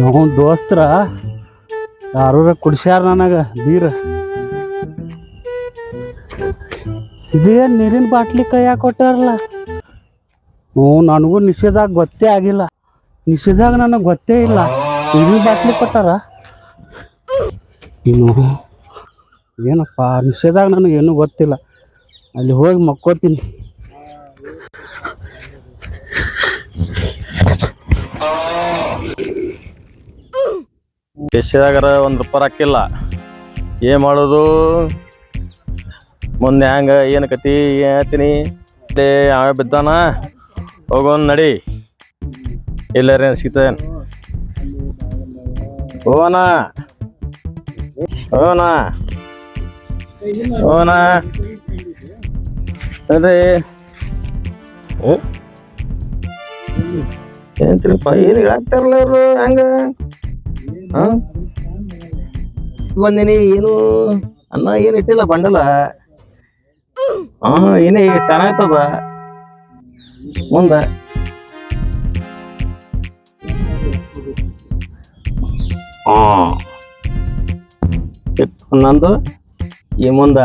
ನಾವು ದೋಸ್ತರ? ಯಾರೂರ ಕುಡ್ಸ್ಯಾರ ನನಗ, ಬೀರ. ಇದೇನು ನೀರಿನ ಬಾಟ್ಲಿ ಕೈಯಾಗ ಕೊಟ್ಟಾರಲ್ಲ? ಹ್ಞೂ, ನನಗೂ ನಿಷೇಧಾಗ ಗೊತ್ತೇ ಆಗಿಲ್ಲ. ನಿಷೇಧಾಗ ನನಗೆ ಗೊತ್ತೇ ಇಲ್ಲ. ನೀರಿನ ಬಾಟ್ಲಿ ಕೊಟ್ಟಾರ? ಇನ್ನು ಏನಪ್ಪ, ನಿಷೇಧಾಗ ನನಗೇನು ಗೊತ್ತಿಲ್ಲ. ಅಲ್ಲಿ ಹೋಗಿ ಮಕ್ಕೋತೀನಿ. ದೇಶದಾಗರ ಒಂದು ರೂಪಾಯಿ ಹಾಕಿಲ್ಲ. ಏನು ಮಾಡೋದು? ಮುಂದೆ ಹ್ಯಾಂಗ ಏನು ಕತಿ ಹೇಳ್ತೀನಿ? ಯಾವ ಬಿದ್ದಾನ? ಹೋಗೋನ್ ನಡಿ. ಎಲ್ಲಾರೇನು ಸಿಗ್ತದೇನು ಹೋಗೋಣ. ಹೋಗೋಣ. ಹೋಗೋಣ. ಅದೇ ಏನಂತೀರಪ್ಪ ಏನು ಹೇಳಾಕ್ತಾರಲ್ಲ ಅವರು ಹಂಗ? ಬಂದಿನಿ ಏನು ಅನ್ನ ಏನು ಇಟ್ಟಿಲ್ಲ ಬಂಡಲ. ಹಾ ಏನೇ ಕಾಣಾಯ್ತದ ಮುಂದ. ನಂದು. ಈ ಮುಂದ.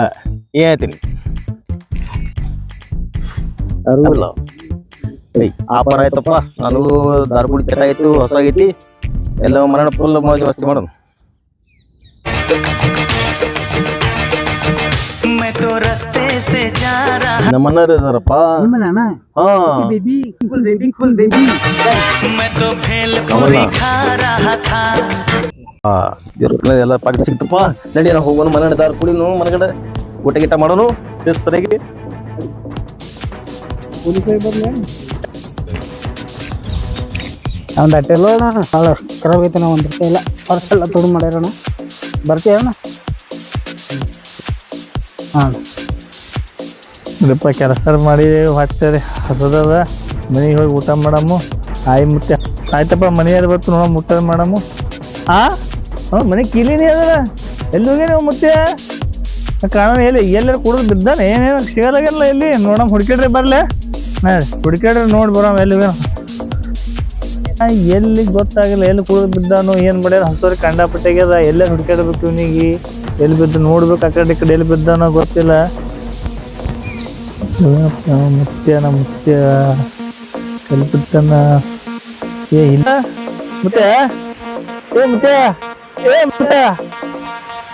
ಏ ಹೇಳ್ತೀನಿ ಅರಿವಿಲ್ಲ ಆಪರ ಆಯ್ತಪ್ಪ. ನನಗೂ ದಾರ್ಗುಡಿ ತೆರ ಆಯ್ತು ಹೊಸ ಆಗೈತಿ ಎಲ್ಲ ಮರಣ ಫುಲ್ ಮೋಜು ಮಸ್ತಿ ಮಾಡೋದು. ನಮ್ಮ ಅಣ್ಣರು ಹಾ. ಎಲ್ಲ ಪಾಕೆಟ್ ಸಿಕ್ತಪ್ಪ ನಡಿ ನಾವು ಹೋಗೋಣ ಮನೆ ದಾರ ಕುಡಿನು ಮನೆಗಡೆ. ಊಟ ಗೀಟ ಮಾಡೋನು ಶಿಸ್ತರಾಗಿ ಒಂದು ಅಟ್ಟೆಲ್ಲ ಅಣ್ಣ ಅಲ್ಲ ಖರಾಬ್ ಐತೆ ನಾವು ಒಂದು ರೂಪಾಯಿ ಇಲ್ಲ. ಪರ್ಸ್ ಎಲ್ಲ ತುಡು ಮಾಡ್ಯಾರಣ ಬರ್ತೀಯ ಹಾಂ. ಇದಪ್ಪ ಕೆಲಸ ಮಾಡಿ ಹೊಟ್ಟೆ ಹಸದದ. ಮನೆಗೆ ಹೋಗಿ ಊಟ ಮಾಡಮ್ಮು. ಆಯ್ ಮುತ್ತೆ. ಆಯ್ತಪ್ಪ ಮನೆ ಬರ್ತು ನೋಡ ಮುಟ್ಟ ಮಾಡಮ್ಮು. ಆ? ಹ್ಞೂ ಮನೆ ಕೀಲಿನಿ ಅದಲ್ಲ ಎಲ್ಲಿ ಹೋಗಿ ನೀವು ಮುತ್ತೆ? ಕಾಣೋಣ ಎಲ್ಲಿ, ಎಲ್ಲರೂ ಕುಡಿದು ಬಿದ್ದಾನೆ? ಏನೇನು ಸಿಗಲಾಗಲ್ಲ ಎಲ್ಲಿ ನೋಡಮ್ ಹುಡುಕಿಡ್ರಿ ಬರಲೇ. ಹಾಂ ಹುಡುಕಿಡ್ರಿ ನೋಡಿ ಬರೋಣ, ಎಲ್ಲಿ ಹೋಗ್ಯಾನ? ಎಲ್ಲಿ ಗೊತ್ತಾಗಿಲ್ಲ ಎಲ್ಲಿ ಕುಡಿದು ಬಿದ್ದಾನು ಏನು ಮಾಡ್ಯಾರ ಹಂತವ್ರಿಗೆ ಕಂಡಾಪಟ್ಟೆಗ್ಯದ ಎಲ್ಲೇ ಹುಡ್ಕಾಡ್ಬೇಕು ಇವನಿಗೆ? ಎಲ್ಲಿ ಬಿದ್ದು ನೋಡ್ಬೇಕು ಆ ಕಡೆ ಈ ಕಡೆ ಎಲ್ಲಿ ಬಿದ್ದಾನೋ ಗೊತ್ತಿಲ್ಲ. ಮುತ್ಯನ ಮುತ್ಯ ಕಲ್ಪಿಟ್ಟನ ಏ ಇಲ್ಲ. ಮತ್ತೆ ಏ ಮುತ್ಯ? ಏ ಮುತ್ಯ?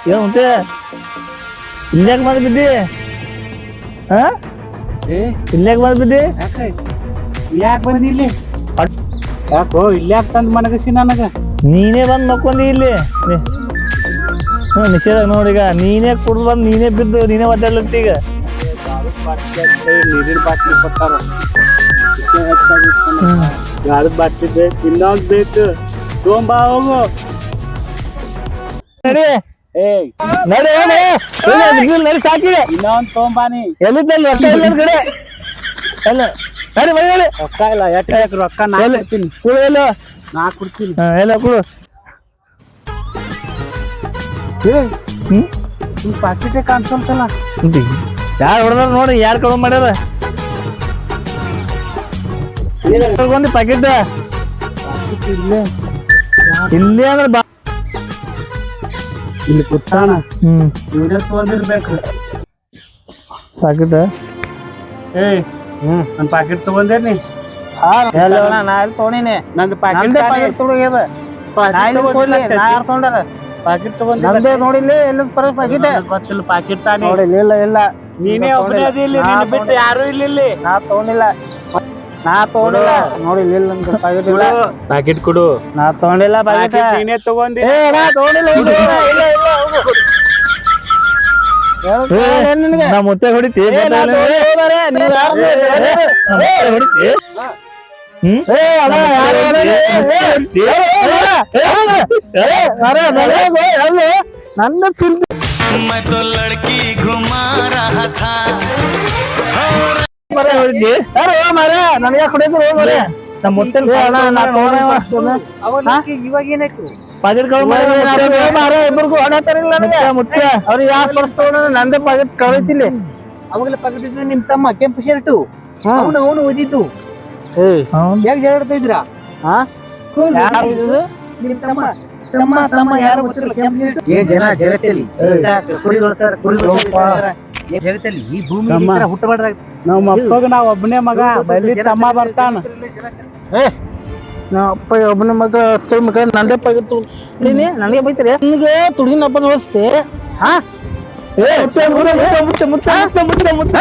ಏ ಮುತ್ಯ? ಇಲ್ಯಾಕ್ ಮಾಡಿಬಿದ್ದಿ? ಹಾ ಏ? ಇಲ್ಯಾಕ್ ಮಾಡಿಬಿದ್ದಿ? ಯಾಕೆ ಯಾಕೆ ಬಂದಿ ಇಲ್ಲಿ? ಯಾಕೋ ಇಲ್ಲಿ ಯಾಕೆ ತಂದು ಮನಗಸಿ ನನಗ. ನೀನೇ ಬಂದು ಮಕ್ಕೊಂಡಿ ಇಲ್ಲಿ. ಹ್ಞೂ ನಿಷೇಧ ನೋಡೀಗ ನೀನೇ ಕುಡ್ದು ಬಂದು ನೀನೇ ಬಿದ್ದು ನೀನೇ ಒದ್ದಾಡ್ಲತ್ತಿ ಈಗ. ನೀರಿನ ಬಾಟ್ಲಿ ಕೊಟ್ಟಾರ ಗಾಳದ ಬಾಟ್ಲಿ ಬೇಕು ಇನ್ನೊಂದು ಬೇಕು ತೊಗೊಂಬಾ ಹೋಗು ನಡಿ ನಡಿ. ನಡಿ ನಡಿ, ನಡಿ ಸಾಕಿ ಇನ್ನೊಂದು ತೊಗೊಂಬಾನಿ ಎಲ್ಲಿದ್ದಲ್ಲಿ ಕಡೆ? ಎಲ್ಲ. ನಡಿ ಮನೆ ನಡಿ ರೊಕ್ಕ ಇಲ್ಲ ಬೇಕು ರೊಕ್ಕ ನಾ ಎಲ್ಲಿ? ಕೊಡ್ತೀನಿ. ಕುಳು ಎಲ್ಲ? ನಾ ಕೊಡ್ತೀನಿ. ಹಾ, ಎಲ್ಲ ಕುಳು. ಏ ಹ್ಮ್? ನಿಮ್ಮ ಪಾಕಿಟೇ ಕಾಣಿಸಲ್ತಲ್ಲ ಯಾರು ಹೊಡೆದಾರ ನೋಡಿ ಯಾರು ಕಳು ಮಾಡ್ಯಾರ? ಬಂದಿ ಪ್ಯಾಕೆಟ್ ಇಲ್ಲೇ. ಇಲ್ಲೇ ಅಂದ್ರೆ ಬಾ. ಇಲ್ಲಿ ಕುತ್ತಾನ ಹ್ಮ್. ವಿಡಿಯೋ ತೊಗೊಂಡಿರ್ಬೇಕು. ಪ್ಯಾಕೆಟ್ ಏಯ್ ಹ್ಮ್. ನನ್ನ ಪಾಕೆಟ್ ತೊಗೊಂಡೇನಿ. ನಾ ಎಲ್ಲಿ ತೊಗೊಂಡಿನಿ? ನಂದು ಪಾಕೆಟ್ ನಂದೇ ಪ್ಯಾಕೆಟ್ ತೊಗೊಂಡಿದ. ನಾ ಇಲ್ಲಿ ತೊಗೊಂಡ್ಲಿ ನಾ ಯಾರು ತೊಗೊಂಡಾರ? ಪಾಕೆಟ್ ನಂದೇ ನೋಡಿಲ್ಲ ಎಲ್ಲ ಪರ ಪ್ಯಾಕೆಟ್ ಗೊತ್ತಿಲ್ಲ ಪಾಕೆಟ್ ತಾನೇ. ನೋಡಿಲ್ಲ ಇಲ್ಲ ಇಲ್ಲ. ನೀನೇ ಒಬ್ಬನೇ ಅದಿ ಇಲ್ಲಿ ನಾ ನಿನ್ನ ಬಿಟ್ಟು ಯಾರು ಇಲ್ಲ ಇಲ್ಲಿ. ನಾ ತಗೊಂಡಿಲ್ಲ. ನಾ ತಗೊಂಡಿಲ್ಲ. ನೋಡಿಲ್ಲ ಇಲ್ಲ ಪಾಕೆಟ್ ಕೊಡು. ನಾ ತಗೊಂಡಿಲ್ಲ ಪ್ಯಾಕೆಟ್ ಪಾಕೆಟ್ ನೀನೇ ತಗೊಂಡಿ ಏ ನಾ ತಗೊಂಡಿಲ್ಲ ಇಲ್ಲ ಇಲ್ಲ ಇಲ್ಲ ಇಲ್ಲ. ಹೋಗು. ನಾ ಮುತ್ತೆ ಹೊಡಿತಿ ನನ್ನ ಚಿಂತೆ मैं तो लड़की घुमा रहा था ಮರ ಹೊಡಿತಿ ಯಾರು ಹೋಗ್ ಮರ ನನಗೆ ಹೊಡಿದ್ರು ಹೋಗ್ ಮರ ನಮ್ಮ ಮುತ್ತೆ ನಾ ಇವಾಗ ಏನಾಯ್ತು ಪಾಕೆಟ್ ಕಳು ಮಾರ ಇಬ್ಬರಿಗೂ ಹಣ ತರಿಲ್ಲ ನನಗೆ ಮುತ್ತೆ ಅವ್ರಿಗೆ ಯಾವ ಪರ್ಸ್ ತಗೊಂಡ ನಂದೇ ಪಾಕೆಟ್ ಕಳಿತಿಲ್ಲ ಅವಾಗಲೇ ಪಕ್ಕದಿದ್ದು ನಿಮ್ ತಮ್ಮ ಕೆಂಪು ಶರ್ಟು ಅವನು ಅವನು ಓದಿದ್ದು ಯಾಕೆ ಇದ್ರ? ನಿಮ್ ತಮ್ಮ ತಮ್ಮ ತಮ್ಮ ಯಾರು ಗೊತ್ತಿಲ್ಲ ಕೆಂಪು ನೀರು. ಏನ್ ಜನ ಜಗತ್ತಲ್ಲಿ. ಕುರಿಗಳು ಸರ್ ಕುರಿಗಳು ಜಗತ್ತಲ್ಲಿ ಈ ಭೂಮಿ ತಮ್ಮ. ಹುಟ್ಟಬಾರ್ದಾಗ ನಮ್ಮ ಅಪ್ಪಗ ನಾ ಒಬ್ಬನೇ ಮಗ ಬಲ್ಲಿ ತಮ್ಮ ಬರ್ತಾನ. ನಾ ಅಪ್ಪ ಒಬ್ಬನ ಮಗ ಅಚ್ಚ ಮಗ ನಂದೇ ಪಾಗಿತ್ತು ನೀನೆ ನನಗೆ ಬೈತಾರೆ ನಿನಗೆ ತುಡಿನ ಹಬ್ಬದ ವ್ಯವಸ್ಥೆ ಹಾ? ಏ ಮುಚ್ಚ ಮುಚ್ಚ ಮುಚ್ಚ ಮುಚ್ಚ ಮುಚ್ಚ ಮುಚ್ಚ